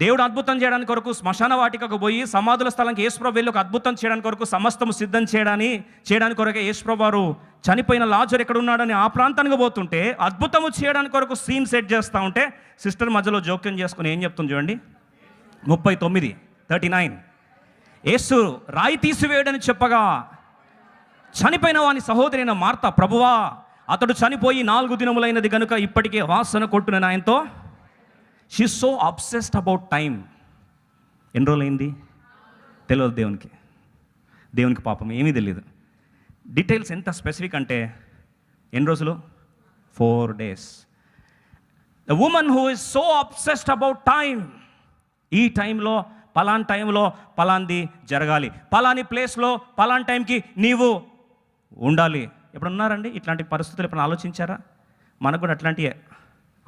దేవుడు అద్భుతం చేయడానికి కొరకు శ్మశాన వాటికకు పోయి సమాధుల స్థలంకి యేసుప్రభు వెళ్ళి ఒక అద్భుతం చేయడానికి కొరకు సమస్తము సిద్ధం చేయడాని చేయడానికి కొరకు యేసుప్రభు వారు చనిపోయిన లాజర్ ఎక్కడ ఉన్నాడని ఆ ప్రాంతానికి పోతుంటే అద్భుతము చేయడానికి కొరకు సీన్ సెట్ చేస్తూ ఉంటే సిస్టర్ మధ్యలో జోక్యం చేసుకుని ఏం చెప్తుంది చూడండి. ముప్పై తొమ్మిది థర్టీ నైన్. యేసు రాయి తీసివేయడని చెప్పగా చనిపోయిన వాని సహోదరి అయిన మార్త ప్రభువా అతడు చనిపోయి నాలుగు దినములైనది కనుక ఇప్పటికే వాసన కొట్టున ఆయనతో she so obsessed about time ఎన్ని రోజులైంది? తెలియదు దేవునికి. దేవునికి పాపం. ఏమీ తెలియదు డీటెయిల్స్ ఎంత స్పెసిఫిక్ అంటే ఎన్ని రోజులు? Four days the women who is so obsessed about time ఈ టైంలో పలాన్ టైంలో పలాంది జరగాలి. పలాని ప్లేస్లో పలాన్ టైంకి నీవు ఉండాలి. ఎప్పుడు ఉన్నారండి ఇట్లాంటి పరిస్థితులు ఎప్పుడైనా ఆలోచించారా? మనకు కూడా అట్లాంటివే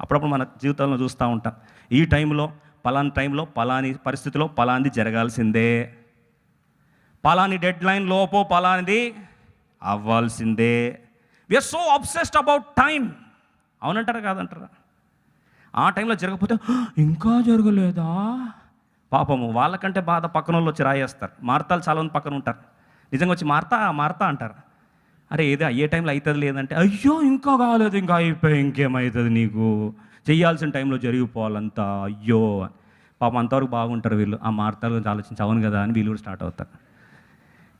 అప్పుడప్పుడు మన జీవితంలో చూస్తూ ఉంటాం. ఈ టైంలో పలాని టైంలో పలాని పరిస్థితిలో పలాంది జరగాల్సిందే. పలాని డెడ్ లైన్ లోపో పలానిది అవ్వాల్సిందే. We are so obsessed about time అవునంటారా కాదంటారా? ఆ టైంలో జరగకపోతే ఇంకా జరగలేదా? పాపము వాళ్ళకంటే బాధ పక్కన వాళ్ళు వచ్చి రాయేస్తారు. మార్తాలు చాలామంది పక్కన ఉంటారు. నిజంగా వచ్చి మారతా మారతా అంటారు. అరే ఏదో అయ్యే టైంలో అవుతుంది లేదంటే అయ్యో ఇంకా కాలేదు ఇంకా అయిపోయి ఇంకేమవుతుంది నీకు? చేయాల్సిన టైంలో జరిగిపోవాలంతా అయ్యో. అని. పాపం అంతవరకు బాగుంటారు వీళ్ళు. ఆ మార్తాల గురించి ఆలోచించి అవును కదా అని వీళ్ళు కూడా స్టార్ట్ అవుతారు.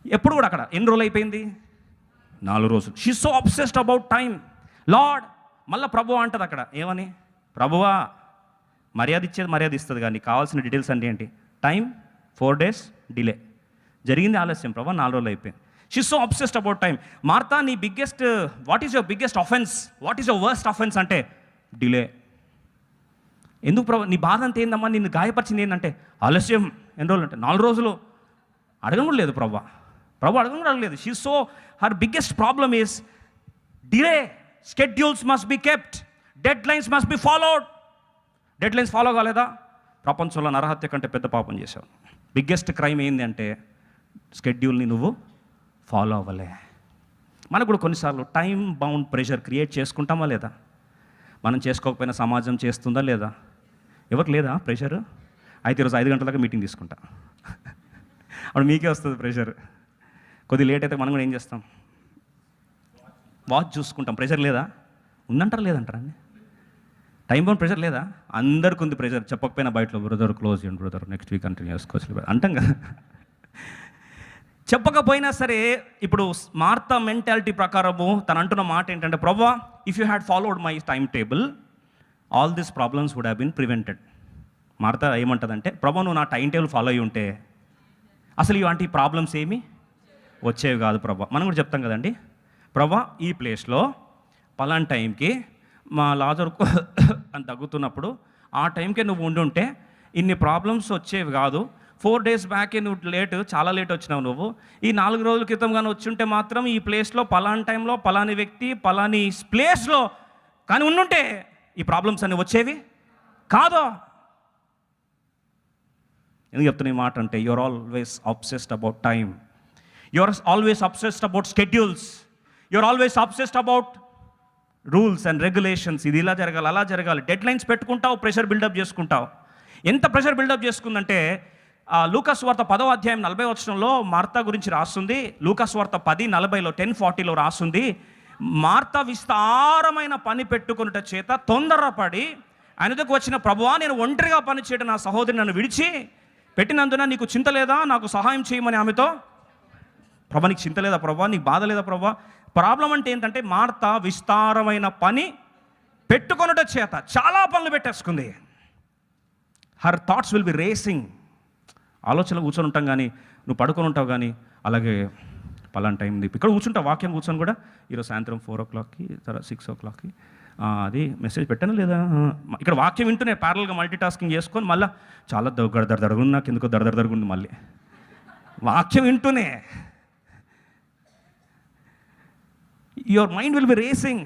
ఎప్పుడు కూడా అక్కడ ఎన్ని రోజులు అయిపోయింది? నాలుగు రోజులు. She so obsessed about time lord మళ్ళీ ప్రభు అంటది అక్కడ. ఏమని? ప్రభువా మర్యాద ఇచ్చేది మర్యాద ఇస్తుంది కానీ కావాల్సిన డీటెయిల్స్ అంటే ఏంటి? టైం ఫోర్ డేస్ డిలే జరిగింది ఆలస్యం. ప్రభా నాలుగు రోజులు అయిపోయింది. She so obsessed about time Martha నీ biggest what is your biggest offence what is your worst offence అంటే డిలే ఎందుకు ప్రభు నీ బాధ అంత ఏందమ్మా? నిన్ను గాయపరిచింది ఏంటంటే ఆలస్యం. ఎన్ని రోజులు అంటే నాలుగు రోజులు. అడగడం కూడా లేదు ప్రభా. ప్రభు అడగడం కూడా అడగలేదు. She so her biggest problem is delay schedules must be kept deadlines must be followed deadlines follow కాలేదా? ప్రపంచంలో నరహత్య కంటే పెద్ద పాపం చేశావు. బిగ్గెస్ట్ క్రైమ్ ఏంది అంటే స్కెడ్యూల్ని నువ్వు ఫాలో అవ్వలే. మనకు కూడా కొన్నిసార్లు టైం బౌండ్ ప్రెషర్ క్రియేట్ చేసుకుంటామా లేదా? మనం చేసుకోకపోయినా సమాజం చేస్తుందా లేదా? ఎవరికి లేదా ప్రెషర్ అయితే ఈరోజు ఐదు గంటలకు మీటింగ్ తీసుకుంటా. అప్పుడు మీకే వస్తుంది ప్రెషర్ కొద్ది లేట్ అయితే మనం కూడా ఏం చేస్తాం? వాచ్ చూసుకుంటాం. ప్రెషర్ లేదా? ఉందంటారా లేదంటారా అండి టైం బౌండ్ ప్రెషర్ లేదా? అందరికి ఉంది ప్రెషర్ చెప్పకపోయినా బయటలో బ్రదర్ క్లోజ్ చేయండి బ్రదర్ నెక్స్ట్ వీక్ కంటిన్యూ చేసుకోవచ్చు అంటాం కదా. చెప్పకపోయినా సరే ఇప్పుడు మార్త మెంటాలిటీ ప్రకారము తను అంటున్న మాట ఏంటంటే ప్రభా if you had followed my timetable all this problems would have been prevented Martha ఏమంటుందంటే ప్రభా నువ్వు నా టైం టేబుల్ ఫాలో అయ్యి ఉంటే అసలు ఇలాంటి ప్రాబ్లమ్స్ ఏమి వచ్చేవి కాదు ప్రభా మనం కూడా చెప్తాం కదండి ప్రభా ఈ ప్లేస్లో పలాంటి టైంకి మా లాజర్కు అని తగ్గుతున్నప్పుడు ఆ టైంకే నువ్వు ఉండుంటే ఇన్ని ప్రాబ్లమ్స్ వచ్చేవి కాదు ఫోర్ డేస్ బ్యాక్ నువ్వు లేట్ చాలా లేట్ వచ్చినావు నువ్వు. ఈ నాలుగు రోజుల క్రితం కానీ వచ్చుంటే మాత్రం ఈ ప్లేస్లో పలాని టైంలో పలాని వ్యక్తి పలాని ప్లేస్లో కానీ ఉండుంటే ఈ ప్రాబ్లమ్స్ అన్నీ వచ్చేవి? కాదో. ఎందుకు చెప్తున్నా ఈ మాట అంటే your always obsessed about time your always obsessed about schedules your always obsessed about rules and regulations ఇది ఇలా జరగాలి అలా జరగాలి. డెడ్ లైన్స్ పెట్టుకుంటావు ప్రెషర్ బిల్డప్ చేసుకుంటావు. ఎంత ప్రెషర్ బిల్డప్ చేసుకుందంటే లూకాస్ వార్త పదో అధ్యాయం నలభై వచ్చంలో మార్త గురించి రాస్తుంది. లూకాస్ వార్త పది నలభైలో టెన్ ఫార్టీలో రాస్తుంది. మార్త విస్తారమైన పని పెట్టుకున్నట చేత తొందరపడి ఆయనకు వచ్చిన ప్రభువా నేను ఒంటరిగా పని చేయడం నా సహోదరి నన్ను విడిచి పెట్టినందున నీకు చింత లేదా? నాకు సహాయం చేయమని ఆమెతో ప్రభా నీకు చింత లేదా ప్రభా నీకు బాధ లేదా ప్రభా ప్రాబ్లం అంటే ఏంటంటే మార్త విస్తారమైన పని పెట్టుకొనుట చేత చాలా పనులు పెట్టేసుకుంది. Her thoughts will be racing. ఆలోచనలు కూర్చొని ఉంటాం కానీ నువ్వు పడుకొని ఉంటావు కానీ అలాగే పలానా టైం ఇక్కడ కూర్చుంటావు వాక్యం కూర్చొని కూడా. ఈరోజు సాయంత్రం ఫోర్ ఓ క్లాక్కి తర్వాత సిక్స్ ఓ క్లాక్కి. అది మెసేజ్ పెట్టాను లేదా? ఇక్కడ వాక్యం వింటూనే ప్యారల్గా మల్టీ టాస్కింగ్ చేసుకొని మళ్ళీ చాలా దడ దడదడుగుంది నాకు ఎందుకో దడ దడ మళ్ళీ. వాక్యం వింటూనే. Your mind will be racing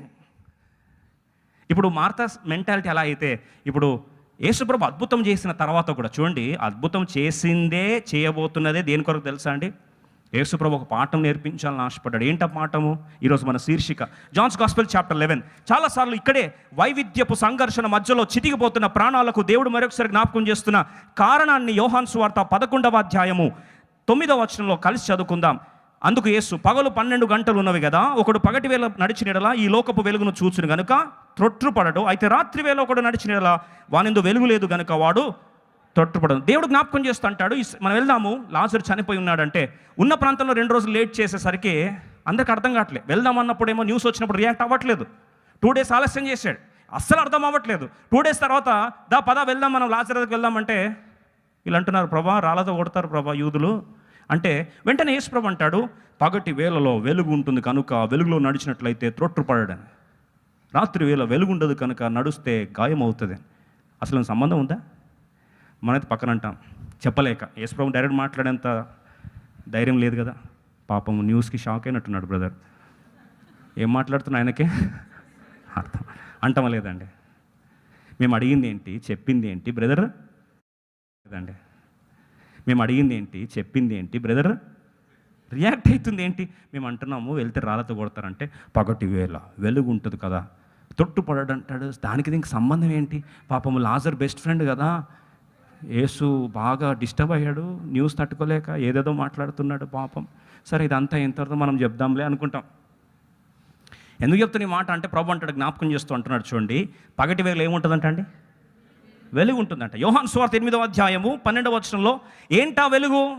ఇప్పుడు మార్తాస్ మెంటాలిటీ ఎలా అయితే ఇప్పుడు యేసుప్రభు అద్భుతం చేసిన తర్వాత కూడా చూడండి అద్భుతం చేసిందే చేయబోతున్నదే దేని కొరకు తెలుసా అండి? యేసుప్రభు ఒక పాఠం నేర్పించాలని ఆశపడ్డాడు. ఏంట పాఠము? ఈరోజు మన శీర్షిక. John's gospel chapter eleven. చాలాసార్లు ఇక్కడే వైవిధ్యపు సంఘర్షణ మధ్యలో చితికిపోతున్న ప్రాణాలకు దేవుడు మరొకసారి జ్ఞాపకం చేస్తున్న కారణాన్ని యోహాన్ సువార్త పదకొండవ అధ్యాయము తొమ్మిదవ వచనంలో కలిసి చదువుకుందాం. అందుకు యేసు పగలు పన్నెండు గంటలు ఉన్నవి కదా ఒకడు పగటి వేళ నడిచినడలా ఈ లోకపు వెలుగును చూచును గనుక త్రొట్టుపడడు అయితే రాత్రి వేళ ఒకడు నడిచినడలా వానిందు వెలుగు లేదు గనుక వాడు తొట్టుపడదు దేవుడు జ్ఞాపకం చేస్తూ అంటాడు మనం వెళ్దాము లాజరు చనిపోయి ఉన్నాడంటే ఉన్న ప్రాంతంలో రెండు రోజులు లేట్ చేసేసరికి అందరికి అర్థం కావట్లేదు వెళ్దాం అన్నప్పుడేమో న్యూస్ వచ్చినప్పుడు రియాక్ట్ అవ్వట్లేదు. టూ డేస్ ఆలస్యం చేశాడు. అస్సలు అర్థం అవ్వట్లేదు. టూ డేస్ తర్వాత దా పదా వెళ్దాం మనం లాజర్ దగ్గరికి వెళ్దామంటే వీళ్ళు అంటున్నారు ప్రభా రాళ్ళతో కొడతారు ప్రభా యూదులు. అంటే వెంటనే యేసుప్రభు అంటాడు పగటి వేళలో వెలుగు ఉంటుంది కనుక వెలుగులో నడిచినట్లయితే త్రొట్టుపడని రాత్రి వేళ వెలుగు ఉండదు కనుక నడుస్తే గాయం అవుతుంది అసలు సంబంధం ఉందా? మనైతే పక్కన అంటాం చెప్పలేక. యేసుప్రభు డైరెక్ట్ మాట్లాడేంత ధైర్యం లేదు కదా. పాపం న్యూస్కి షాక్ అయినట్టున్నాడు బ్రదర్. ఏం మాట్లాడుతున్నా ఆయనకే? అర్థం. అంటమా లేదండి మేము అడిగింది ఏంటి? చెప్పింది ఏంటి? బ్రదర్? లేదండి. మేము అడిగింది ఏంటి? చెప్పింది ఏంటి? బ్రదర్ రియాక్ట్ అవుతుంది ఏంటి? మేము అంటున్నాము వెళ్తే రాళ్ళతో కొడతారంటే పగటి వేళ. వెలుగు ఉంటుంది కదా. తొట్టుపడడు అంటాడు దానికి దీనికి సంబంధం ఏంటి? పాపము లాజర్ బెస్ట్ ఫ్రెండ్ కదా. యేసు బాగా డిస్టర్బ్ అయ్యాడు. న్యూస్ తట్టుకోలేక ఏదేదో మాట్లాడుతున్నాడు పాపం. సరే ఇదంతా అయిన మనం చెప్దాంలే అనుకుంటాం. ఎందుకు చెప్తున్న ఈ మాట? అంటే ప్రభు అంటాడు జ్ఞాపకం చేస్తూ అంటున్నాడు చూడండి. పగటి వేళ ఏముంటుందంట అండి వెలుగు ఉంటుందంట. యోహాన్ స్వార్థ ఎనిమిదవ అధ్యాయము పన్నెండవ వచనంలో ఏంటా వెలుగు?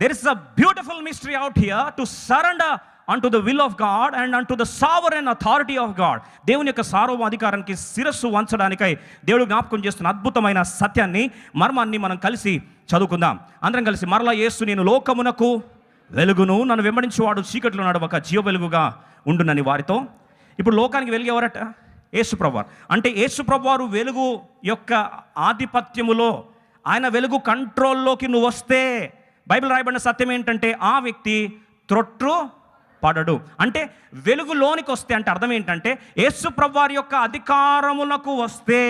There is a beautiful mystery out here to surrender unto the will of God and unto the sovereign and authority of God దేవుని యొక్క సార్వ అధికారానికి శిరస్సు వంచడానికై దేవుడు జ్ఞాపకం చేస్తున్న అద్భుతమైన సత్యాన్ని మర్మాన్ని మనం కలిసి చదువుకుందాం. అందరం కలిసి మరలా యేసు నేను లోకమునకు వెలుగును నన్ను వెంబడించేవాడు చీకట్లో నడవక జీవ వెలుగుగా ఉండునని వారితో. ఇప్పుడు లోకానికి వెలుగు ఎవరట యేసుప్రభువారు. అంటే యేసుప్రభువారు వెలుగు యొక్క ఆధిపత్యములో ఆయన వెలుగు కంట్రోల్లోకి నువ్వు వస్తే బైబిల్ రాయబడిన సత్యం ఏంటంటే ఆ వ్యక్తి త్రొట్టు పడడు. అంటే వెలుగులోనికి వస్తే అంటే అర్థం ఏంటంటే యేసుప్రభువారి యొక్క అధికారములకు వస్తే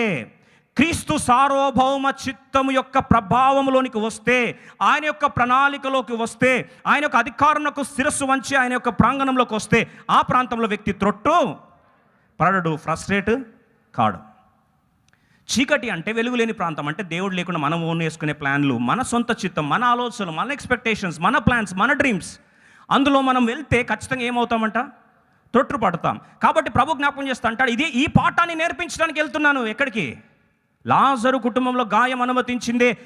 క్రీస్తు సార్వభౌమ చిత్తము యొక్క ప్రభావములోనికి వస్తే ఆయన యొక్క ప్రణాళికలోకి వస్తే ఆయన యొక్క అధికారంలో శిరస్సు వంచి ఆయన యొక్క ప్రాంగణంలోకి వస్తే ఆ ప్రాంతంలో వ్యక్తి త్రొట్టు పడడు ఫ్రస్ట్రేట్ కాడు. చీకటి అంటే వెలుగు లేని ప్రాంతం అంటే దేవుడు లేకుండా మనం ఓన్ వేసుకునే ప్లాన్లు మన సొంత చిత్తం మన ఆలోచనలు మన ఎక్స్పెక్టేషన్స్ మన ప్లాన్స్ మన డ్రీమ్స్ అందులో మనం వెళ్తే ఖచ్చితంగా ఏమవుతామంట? తొట్టు పడతాం. కాబట్టి ప్రభు జ్ఞాపకం చేస్తా అంటాడు ఇదే ఈ పాఠాన్ని నేర్పించడానికి వెళ్తున్నాను ఎక్కడికి? లాజరు కుటుంబంలో గాయం అనుమతించిందే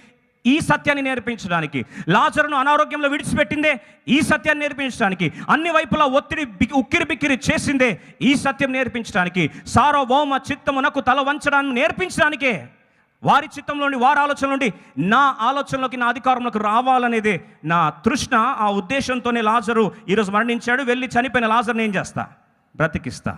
ఈ సత్యాన్ని నేర్పించడానికి. లాజరును అనారోగ్యంలో విడిచిపెట్టిందే ఈ సత్యాన్ని నేర్పించడానికి. అన్ని వైపులా ఒత్తిడి ఉక్కిరి బిక్కిరి చేసిందే ఈ సత్యం నేర్పించడానికి. సార్వభౌమ చిత్తమునకు తల వంచడాన్ని నేర్పించడానికే. వారి చిత్తంలోని వారి ఆలోచన నుండి నా ఆలోచనలోకి నా అధికారంలోకి రావాలనేదే నా తృష్ణ. ఆ ఉద్దేశంతోనే లాజరు ఈరోజు మరణించాడు వెళ్ళి చనిపోయిన లాజర్ని ఏం చేస్తా? బ్రతికిస్తా.